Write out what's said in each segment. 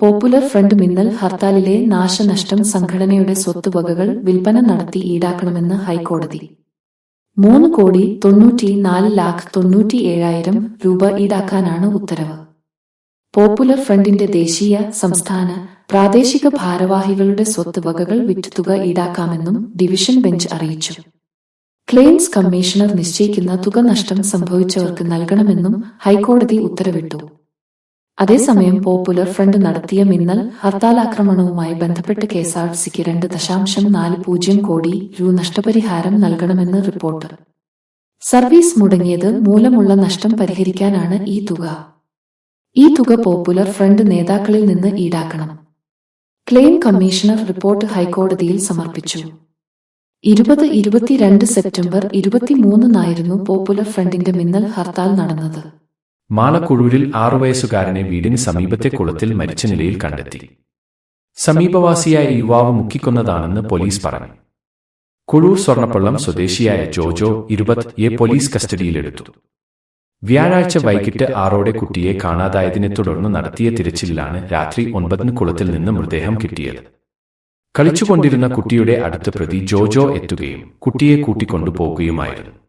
Popular front മിന്നൽ ഹർത്താലിലെ നാശനഷ്ടം സംഘടനയുടെ സ്വത്തുവകകൾ വിൽപ്പന നടത്തി ഈടാക്കണമെന്ന് ഹൈക്കോടതി. മൂന്ന് കോടി തൊണ്ണൂറ്റി നാല് ലാഖ് തൊണ്ണൂറ്റി ഏഴായിരം രൂപ ഈടാക്കാനാണ് ഉത്തരവ്. പോപ്പുലർ ഫ്രണ്ടിന്റെ ദേശീയ സംസ്ഥാന പ്രാദേശിക ഭാരവാഹികളുടെ സ്വത്തുവകകൾ വിറ്റുതുക ഈടാക്കാമെന്നും ഡിവിഷൻ ബെഞ്ച് അറിയിച്ചു. ക്ലെയിംസ് കമ്മീഷണർ നിശ്ചയിക്കുന്ന തുക നഷ്ടം സംഭവിച്ചവർക്ക് നൽകണമെന്നും ഹൈക്കോടതി ഉത്തരവിട്ടു. അതേസമയം പോപ്പുലർ ഫ്രണ്ട് നടത്തിയ മിന്നൽ ഹർത്താലാക്രമണവുമായി ബന്ധപ്പെട്ട് കെഎസ്ആർടിസിക്ക് രണ്ട് ദശാംശം നാല് പൂജ്യം കോടി രൂപ നഷ്ടപരിഹാരം നൽകണമെന്ന് റിപ്പോർട്ട്. സർവീസ് മുടങ്ങിയത് മൂലമുള്ള നഷ്ടം പരിഹരിക്കാനാണ് ഈ തുക. ഈ തുക പോപ്പുലർ ഫ്രണ്ട് നേതാക്കളിൽ നിന്ന് ഈടാക്കണം. ക്ലെയിം കമ്മീഷണർ റിപ്പോർട്ട് ഹൈക്കോടതിയിൽ സമർപ്പിച്ചു. ഇരുപത് ഇരുപത്തിരണ്ട് സെപ്റ്റംബർ ഇരുപത്തിമൂന്നിനായിരുന്നു പോപ്പുലർ ഫ്രണ്ടിന്റെ മിന്നൽ ഹർത്താൽ നടന്നത്. മാളക്കുഴൂരിൽ ആറു വയസ്സുകാരനെ വീടിന് സമീപത്തെ കുളത്തിൽ മരിച്ച നിലയിൽ കണ്ടെത്തി. സമീപവാസിയായ യുവാവ് മുക്കിക്കൊന്നതാണെന്ന് പോലീസ് പറഞ്ഞു. കുഴൂർ സ്വർണപ്പള്ളം സ്വദേശിയായ ജോജോ ഇരുപത് എ പോലീസ് കസ്റ്റഡിയിലെടുത്തു. വ്യാഴാഴ്ച വൈകിട്ട് ആറോടെ കുട്ടിയെ കാണാതായതിനെ തുടർന്ന് നടത്തിയ തിരച്ചിലാണ് രാത്രി ഒൻപതിന് കുളത്തിൽ നിന്ന് മൃതദേഹം കിട്ടിയത്. കളിച്ചുകൊണ്ടിരുന്ന കുട്ടിയുടെ അടുത്ത് പ്രതി ജോജോ എത്തുകയും കുട്ടിയെ കൂട്ടിക്കൊണ്ടുപോകുകയുമായിരുന്നു.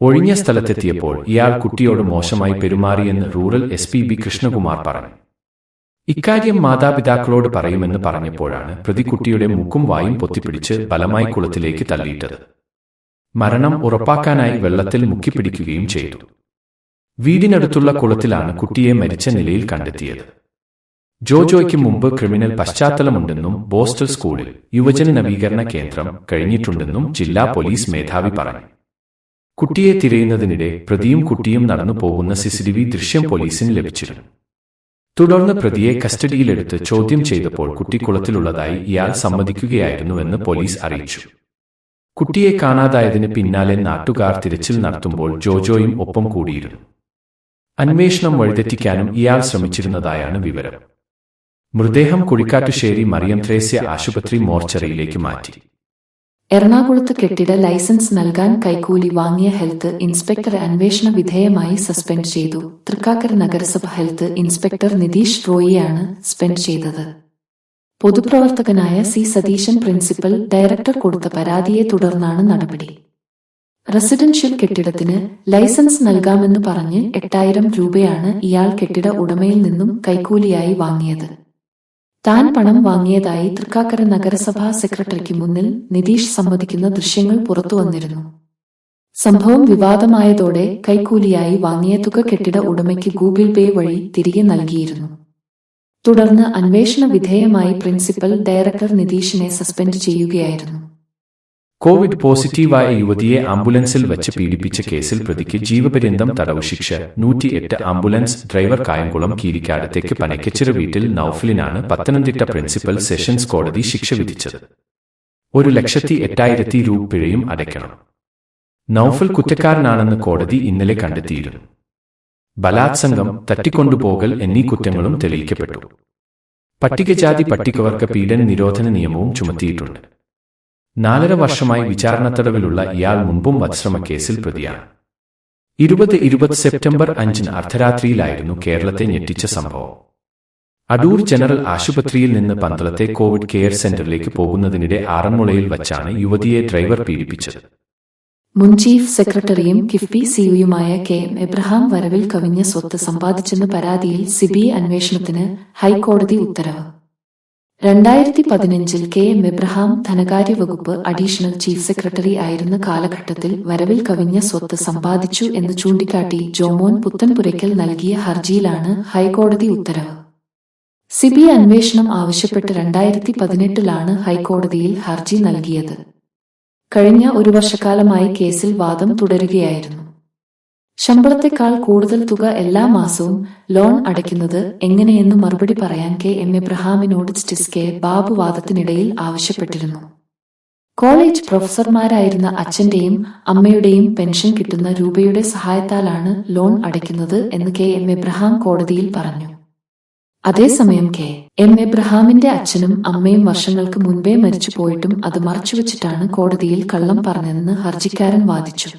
ഒഴിഞ്ഞ സ്ഥലത്തെത്തിയപ്പോൾ ഇയാൾ കുട്ടിയോട് മോശമായി പെരുമാറിയെന്ന് rural S P B Krishnakumar പറഞ്ഞു. ഇക്കാര്യം മാതാപിതാക്കളോട് പറയുമെന്ന് പറഞ്ഞപ്പോഴാണ് പ്രതി കുട്ടിയുടെ മുക്കും വായും പൊത്തിപ്പിടിച്ച് ബലമായി കുളത്തിലേക്ക് തള്ളിയിട്ടത്. മരണം ഉറപ്പാക്കാനായി വെള്ളത്തിൽ മുക്കിപ്പിടിക്കുകയും ചെയ്തു. വീടിനടുത്തുള്ള കുളത്തിലാണ് കുട്ടിയെ മരിച്ച നിലയിൽ കണ്ടെത്തിയത്. ജോജോയ്ക്ക് മുമ്പ് ക്രിമിനൽ പശ്ചാത്തലമുണ്ടെന്നും ബോസ്റ്റൽ സ്കൂളിൽ യുവജന നവീകരണ കേന്ദ്രം കഴിഞ്ഞിട്ടുണ്ടെന്നും ജില്ലാ പോലീസ് മേധാവി പറഞ്ഞു. കുട്ടിയെ തിരയുന്നതിനിടെ പ്രതിയും കുട്ടിയും നടന്നു പോകുന്ന സിസിടിവി ദൃശ്യം പോലീസിന് ലഭിച്ചിരുന്നു. തുടർന്ന് പ്രതിയെ കസ്റ്റഡിയിലെടുത്ത് ചോദ്യം ചെയ്തപ്പോൾ കുട്ടി കുളത്തിലുള്ളതായി ഇയാൾ സമ്മതിക്കുകയായിരുന്നുവെന്ന് പോലീസ് അറിയിച്ചു. കുട്ടിയെ കാണാതായതിന് പിന്നാലെ നാട്ടുകാർ തിരച്ചിൽ നടത്തുമ്പോൾ ജോജോയും ഒപ്പം കൂടിയിരുന്നു. അന്വേഷണം വഴിതെറ്റിക്കാനും ഇയാൾ ശ്രമിച്ചിരുന്നതായാണ് വിവരം. മൃതദേഹം കുഴിക്കാട്ടുശ്ശേരി മറിയം ത്രേസ്യ ആശുപത്രി മോർച്ചറിയിലേക്ക് മാറ്റി. എറണാകുളത്ത് കെട്ടിട ലൈസൻസ് നൽകാൻ കൈക്കൂലി വാങ്ങിയ ഹെൽത്ത് ഇൻസ്പെക്ടർ അന്വേഷണ വിധേയമായി സസ്പെൻഡ് ചെയ്തു. തൃക്കാക്കര നഗരസഭ ഹെൽത്ത് ഇൻസ്പെക്ടർ നിതീഷ് റോയിയാണ് സസ്പെൻഡ് ചെയ്തത്. പൊതുപ്രവർത്തകനായ സി സതീശൻ പ്രിൻസിപ്പൽ ഡയറക്ടർ കൊടുത്ത പരാതിയെ തുടർന്നാണ് നടപടി. റെസിഡൻഷ്യൽ കെട്ടിടത്തിന് ലൈസൻസ് നൽകാമെന്ന് പറഞ്ഞ് എട്ടായിരം രൂപയാണ് ഇയാൾ കെട്ടിട ഉടമയിൽ നിന്നും കൈക്കൂലിയായി വാങ്ങിയത്. താൻ പണം വാങ്ങിയതായി തൃക്കാക്കര നഗരസഭാ സെക്രട്ടറിക്ക് മുന്നിൽ നിതീഷ് സമ്മതിക്കുന്ന ദൃശ്യങ്ങൾ പുറത്തുവന്നിരുന്നു സംഭവം വിവാദമായതോടെ കൈക്കൂലിയായി വാങ്ങിയ തുക കെട്ടിട ഉടമയ്ക്ക് ഗൂഗിൾ പേ വഴി തിരികെ നൽകിയിരുന്നു. തുടർന്ന് അന്വേഷണ വിധേയമായി പ്രിൻസിപ്പൽ ഡയറക്ടർ നിതീഷിനെ സസ്പെൻഡ് ചെയ്യുകയായിരുന്നു. കോവിഡ് പോസിറ്റീവായ യുവതിയെ ആംബുലൻസിൽ വെച്ച് പീഡിപ്പിച്ച കേസിൽ പ്രതിക്ക് ജീവപര്യന്തം തടവ് ശിക്ഷ നൂറ്റിയെട്ട് ആംബുലൻസ് ഡ്രൈവർ കായംകുളം കീരിക്കാടത്തേക്ക് പനക്കച്ചിറ വീട്ടിൽ നൌഫലിനാണ് പത്തനംതിട്ട പ്രിൻസിപ്പൽ സെഷൻസ് കോടതി ശിക്ഷ വിധിച്ചത്. ഒരു ലക്ഷത്തി എട്ടായിരത്തി രൂപ പിഴയും അടയ്ക്കണം. നൌഫൽ കുറ്റക്കാരനാണെന്ന് കോടതി ഇന്നലെ കണ്ടെത്തിയിരുന്നു. ബലാത്സംഗം തട്ടിക്കൊണ്ടുപോകൽ എന്നീ കുറ്റങ്ങളും തെളിയിക്കപ്പെട്ടു. പട്ടികജാതി പട്ടികവർഗ പീഡന നിരോധന നിയമവും ചുമത്തിയിട്ടുണ്ട്. നാലര വർഷമായി വിചാരണത്തടവിലുള്ള ഇയാൾ മുൻപും വധശ്രമ കേസിൽ പ്രതിയാണ്. ഇരുപത് ഇരുപത് സെപ്റ്റംബർ അഞ്ചിന് അർദ്ധരാത്രിയിലായിരുന്നു കേരളത്തെ ഞെട്ടിച്ച സംഭവം. അടൂർ ജനറൽ ആശുപത്രിയിൽ നിന്ന് പന്തളത്തെ കോവിഡ് കെയർ സെന്ററിലേക്ക് പോകുന്നതിനിടെ ആറന്മുളയിൽ വച്ചാണ് യുവതിയെ ഡ്രൈവർ പീഡിപ്പിച്ചത്. മുൻ ചീഫ് സെക്രട്ടറിയും കിഫ്ബി സിഇഒയുമായ കെ എം എബ്രഹാം വരവിൽ കവിഞ്ഞ സ്വത്ത് സമ്പാദിച്ചെന്ന പരാതിയിൽ സിബിഐ അന്വേഷണത്തിന് ഹൈക്കോടതി ഉത്തരവ്. രണ്ടായിരത്തി പതിനഞ്ചിൽ കെ എം എബ്രഹാം ധനകാര്യ വകുപ്പ് അഡീഷണൽ ചീഫ് സെക്രട്ടറി ആയിരുന്ന കാലഘട്ടത്തിൽ വരവിൽ കവിഞ്ഞ സ്വത്ത് സമ്പാദിച്ചു എന്ന് ചൂണ്ടിക്കാട്ടി ജോമോൻ പുത്തൻപുരയ്ക്കൽ നൽകിയ ഹർജിയിലാണ് ഹൈക്കോടതി ഉത്തരവ്. സിബിഐ അന്വേഷണം ആവശ്യപ്പെട്ട് രണ്ടായിരത്തി പതിനെട്ടിലാണ് ഹൈക്കോടതിയിൽ ഹർജി നൽകിയത്. കഴിഞ്ഞ ഒരു വർഷക്കാലമായി കേസിൽ വാദം തുടരുകയായിരുന്നു. ശമ്പളത്തെക്കാൾ കൂടുതൽ തുക എല്ലാ മാസവും ലോൺ അടയ്ക്കുന്നത് എങ്ങനെയെന്ന് മറുപടി പറയാൻ കെ എം എബ്രഹാമിനോട് സ്റ്റിസ്കെ ബാബു വാദത്തിനിടയിൽ ആവശ്യപ്പെട്ടിരുന്നു. കോളേജ് പ്രൊഫസർമാരായിരുന്ന അച്ഛന്റെയും അമ്മയുടെയും പെൻഷൻ കിട്ടുന്ന രൂപയുടെ സഹായത്താലാണ് ലോൺ അടയ്ക്കുന്നത് എന്ന് കെ എം എബ്രഹാം കോടതിയിൽ പറഞ്ഞു. അതേസമയം കെ എം എബ്രഹാമിന്റെ അച്ഛനും അമ്മയും വർഷങ്ങൾക്ക് മുൻപേ മരിച്ചു പോയിട്ടും അത് മറച്ചുവെച്ചിട്ടാണ് കോടതിയിൽ കള്ളം പറഞ്ഞതെന്ന് ഹർജിക്കാരൻ വാദിച്ചു.